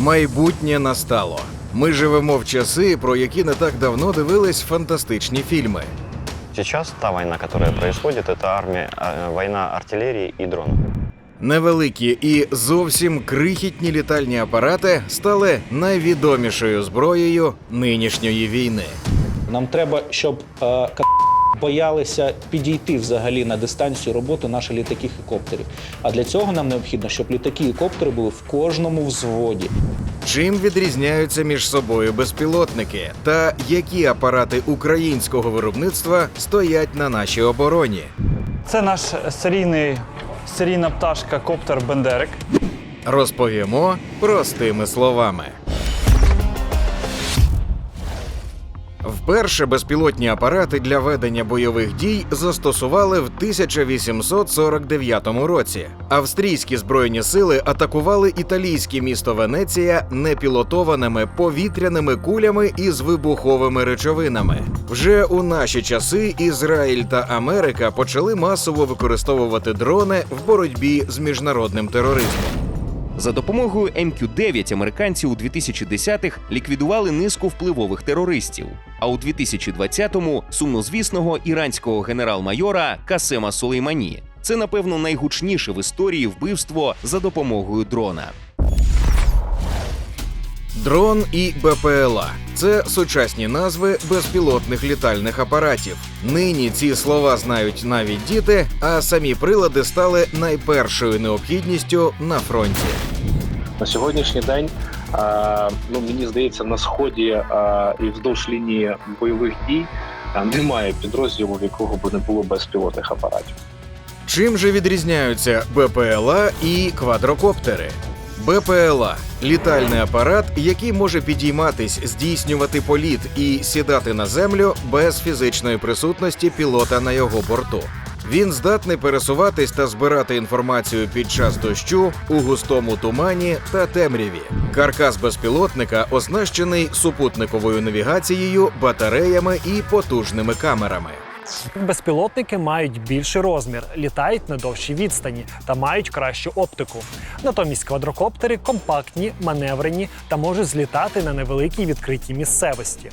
Майбутнє настало. Ми живемо в часи, про які не так давно дивились фантастичні фільми. Сейчас та война, которая происходит, это армия, э, война артиллерии и дронов. Невеликі і зовсім крихітні літальні апарати стали найвідомішою зброєю нинішньої війни. Нам треба, щоб е, ка- боялися підійти взагалі на дистанцію роботи наші літаки і коптери. А для цього нам необхідно, щоб літаки і коптери були в кожному взводі. Чим відрізняються між собою безпілотники та які апарати українського виробництва стоять на нашій обороні? Це наш серійний серійна пташка коптер Бендерик. Розповімо простими словами. Вперше безпілотні апарати для ведення бойових дій застосували в 1849 році. Австрійські збройні сили атакували італійське місто Венеція непілотованими повітряними кулями із вибуховими речовинами. Вже у наші часи Ізраїль та Америка почали масово використовувати дрони в боротьбі з міжнародним тероризмом. За допомогою МК-9 американці у 2010-х ліквідували низку впливових терористів. А у 2020-му сумнозвісного іранського генерал-майора Касема Сулеймані. Це, напевно, найгучніше в історії вбивство за допомогою дрона. Дрон і БПЛА це сучасні назви безпілотних літальних апаратів. Нині ці слова знають навіть діти, а самі прилади стали найпершою необхідністю на фронті. На сьогоднішній день, ну мені здається, на сході і вздовж лінії бойових дій немає підрозділу, в якого б не було безпілотних апаратів. Чим же відрізняються БПЛА і квадрокоптери? БПЛА літальний апарат, який може підійматись, здійснювати політ і сідати на землю без фізичної присутності пілота на його борту. Він здатний пересуватись та збирати інформацію під час дощу у густому тумані та темряві. Каркас безпілотника оснащений супутниковою навігацією, батареями і потужними камерами. Безпілотники мають більший розмір, літають на довшій відстані та мають кращу оптику. Натомість квадрокоптери компактні, маневрені та можуть злітати на невеликій відкритій місцевості.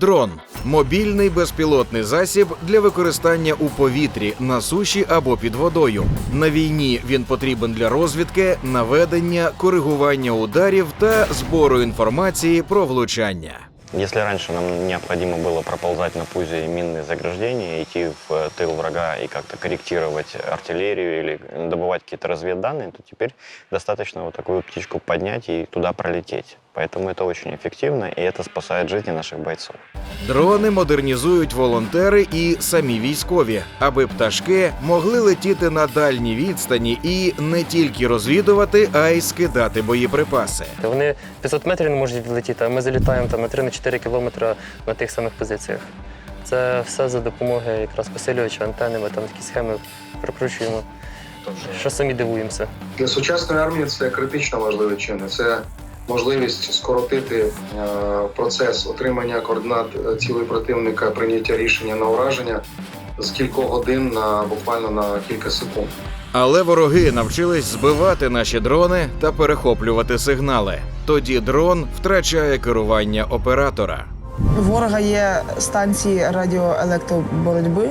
Дрон мобільний безпілотний засіб для використання у повітрі, на суші або під водою. На війні він потрібен для розвідки, наведення, коригування ударів та збору інформації про влучання. Если раньше нам необходимо было проползать на пузе минные заграждения, идти в э, тыл врага и как-то корректировать артиллерию или добывать какие-то разведданные, то теперь достаточно вот такую птичку поднять и туда пролететь. Поэтому это очень эффективно, и это спасает жизни наших бойцов. Дрони модернізують волонтери і самі військові, аби пташки могли летіти на дальні відстані і не тільки розвідувати, а й скидати боєприпаси. Вони 500 метрів не можуть відлетіти, а ми залітаємо там на 3-4 кілометри на тих самих позиціях. Це все за допомогою якраз посилювача, антени, ми там такі схеми прикручуємо. Що самі дивуємося. Для сучасної армії це критично важливий чинник. Це можливість скоротити е, процес отримання координат е, цілей противника, прийняття рішення на ураження з кількох годин на буквально на кілька секунд. Але вороги навчились збивати наші дрони та перехоплювати сигнали. Тоді дрон втрачає керування оператора. У ворога є станції радіоелектроборотьби,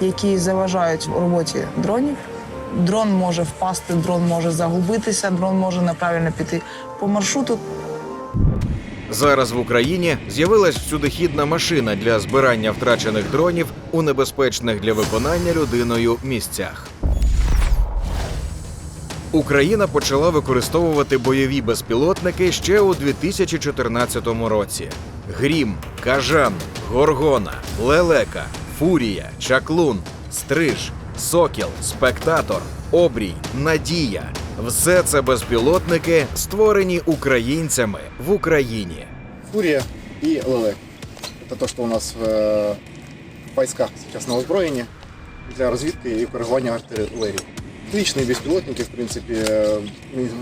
які заважають роботі дронів. Дрон може впасти, дрон може загубитися, дрон може неправильно піти по маршруту. Зараз в Україні з'явилась всюдихідна машина для збирання втрачених дронів у небезпечних для виконання людиною місцях. Україна почала використовувати бойові безпілотники ще у 2014 році. Грім, Кажан, Горгона, Лелека, Фурія, Чаклун, Стриж, Сокіл, Спектатор, Обрій, Надія все це безпілотники, створені українцями в Україні. Фурія і ЛЛ. Це те, що у нас в э, зараз сейчас на озброєнні для розвідки і коригування артиллерии Отличные беспилотники, в принципе, э,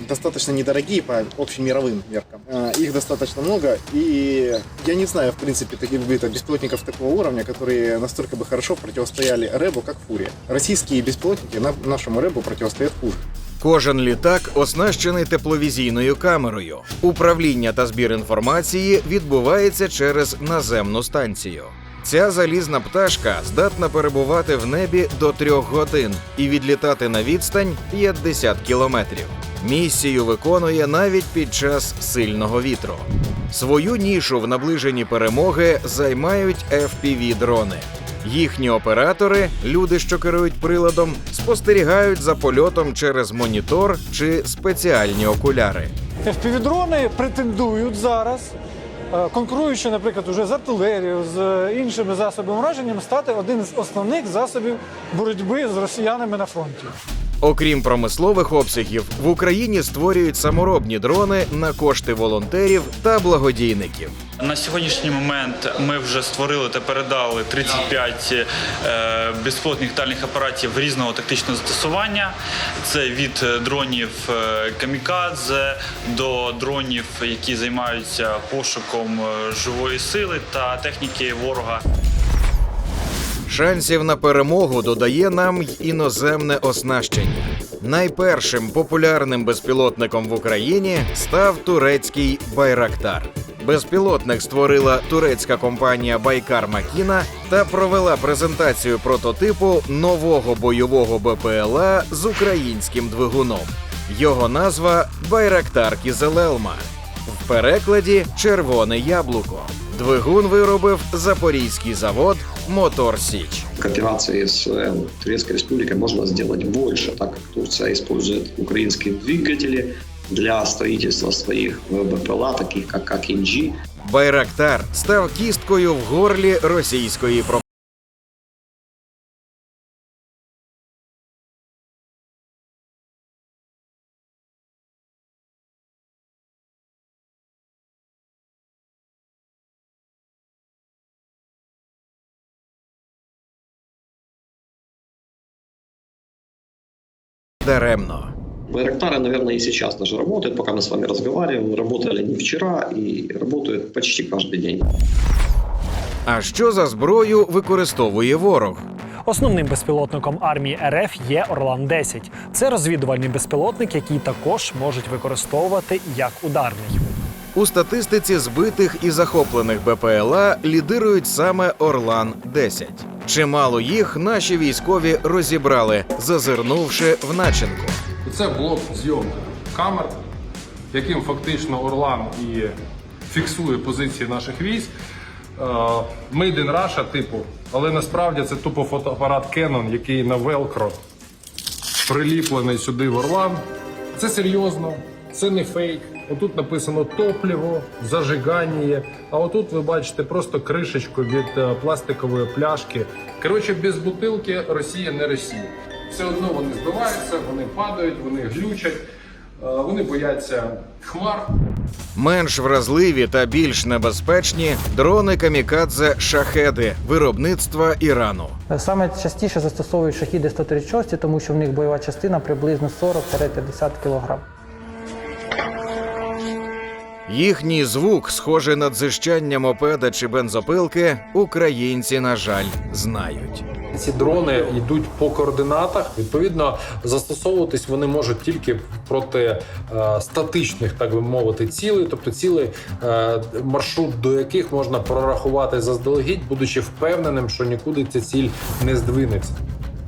достаточно недорогие по общемировым меркам. Э, Их достаточно много, и я не знаю, в принципе, таких бы это беспилотников такого уровня, которые настолько бы хорошо противостояли РЭБу, как Фурия. Российские беспилотники на- нашему РЭБу противостоят хуже. Кожен літак оснащений тепловізійною камерою. Управління та збір інформації відбувається через наземну станцію. Ця залізна пташка здатна перебувати в небі до трьох годин і відлітати на відстань 50 кілометрів. Місію виконує навіть під час сильного вітру. Свою нішу в наближенні перемоги займають FPV-дрони. Їхні оператори, люди, що керують приладом, спостерігають за польотом через монітор чи спеціальні окуляри. FPV-дрони претендують зараз, конкуруючи, наприклад, уже з артилерією, з іншими засобами враження, стати один з основних засобів боротьби з росіянами на фронті. Окрім промислових обсягів, в Україні створюють саморобні дрони на кошти волонтерів та благодійників. На сьогоднішній момент ми вже створили та передали 35 е, безпілотних літальних апаратів різного тактичного застосування. Це від е, дронів е, камікадзе до дронів, які займаються пошуком е, живої сили та техніки ворога. Шансів на перемогу додає нам й іноземне оснащення. Найпершим популярним безпілотником в Україні став турецький Байрактар. Безпілотник створила турецька компанія Байкар Макіна та провела презентацію прототипу нового бойового БПЛА з українським двигуном. Його назва Байрактар Кізелелма. В перекладі червоне яблуко. Двигун виробив запорізький завод Мотор Січ. В кооперации с э, Турецкой Республикой можно сделать больше, так как Турция использует украинские двигатели для строительства своих э, БПЛА, таких как, как ИНЖ. Байрактар став кісткою в горлі російської пропаганди. Даремно. Байрактары, наверное, и сейчас даже работают, пока мы с вами разговариваем. Работали не вчера и работают почти каждый день. А що за зброю використовує ворог? Основним безпілотником армії РФ є Орлан 10 Це розвідувальний безпілотник, який також можуть використовувати як ударний. У статистиці збитих і захоплених БПЛА лідирують саме Орлан 10 Чимало їх наші військові розібрали, зазирнувши в начинку. Це блок зйомки камер, яким фактично Орлан і фіксує позиції наших військ. Е, Made in Russia типу, але насправді це тупо фотоапарат Canon, який на Velcro приліплений сюди в Орлан. Це серйозно, це не фейк. Отут написано топливо, зажигання, а отут ви бачите просто кришечку від е, пластикової пляшки. Коротше, без бутилки Росія не Росія. Все одно вони збиваються, вони падають, вони глючать, е, вони бояться хмар. Менш вразливі та більш небезпечні дрони камікадзе шахеди виробництва Ірану. Саме частіше застосовують шахіди 136, тому що в них бойова частина приблизно 40-50 кг. Їхній звук, схожий на дзижчання мопеда чи бензопилки, українці, на жаль, знають. Ці дрони йдуть по координатах. Відповідно, застосовуватись вони можуть тільки проти е, статичних, так би мовити, цілей, тобто цілей, е, маршрут до яких можна прорахувати заздалегідь, будучи впевненим, що нікуди ця ціль не здвинеться.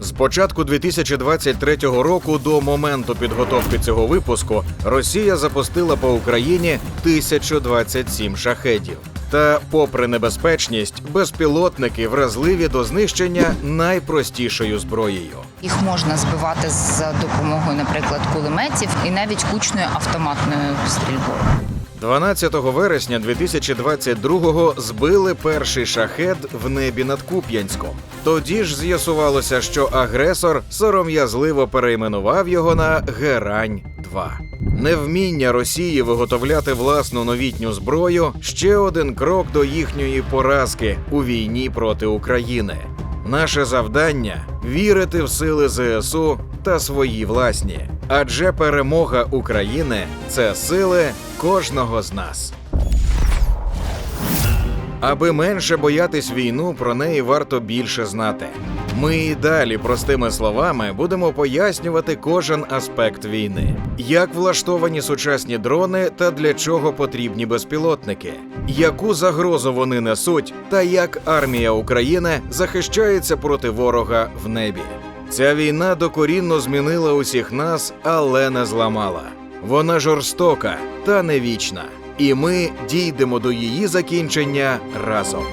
З початку 2023 року до моменту підготовки цього випуску Росія запустила по Україні 1027 шахедів. Та, попри небезпечність, безпілотники вразливі до знищення найпростішою зброєю. Їх можна збивати за допомогою, наприклад, кулеметів і навіть кучною автоматною стрільбою. 12 вересня 2022-го збили перший шахед в небі над Куп'янськом. Тоді ж з'ясувалося, що агресор сором'язливо перейменував його на Герань 2 Невміння Росії виготовляти власну новітню зброю ще один крок до їхньої поразки у війні проти України. Наше завдання вірити в сили ЗСУ та свої власні, адже перемога України це сили кожного з нас. Аби менше боятись війну, про неї варто більше знати. Ми і далі простими словами будемо пояснювати кожен аспект війни, як влаштовані сучасні дрони та для чого потрібні безпілотники, яку загрозу вони несуть, та як армія України захищається проти ворога в небі. Ця війна докорінно змінила усіх нас, але не зламала. Вона жорстока та не вічна, і ми дійдемо до її закінчення разом.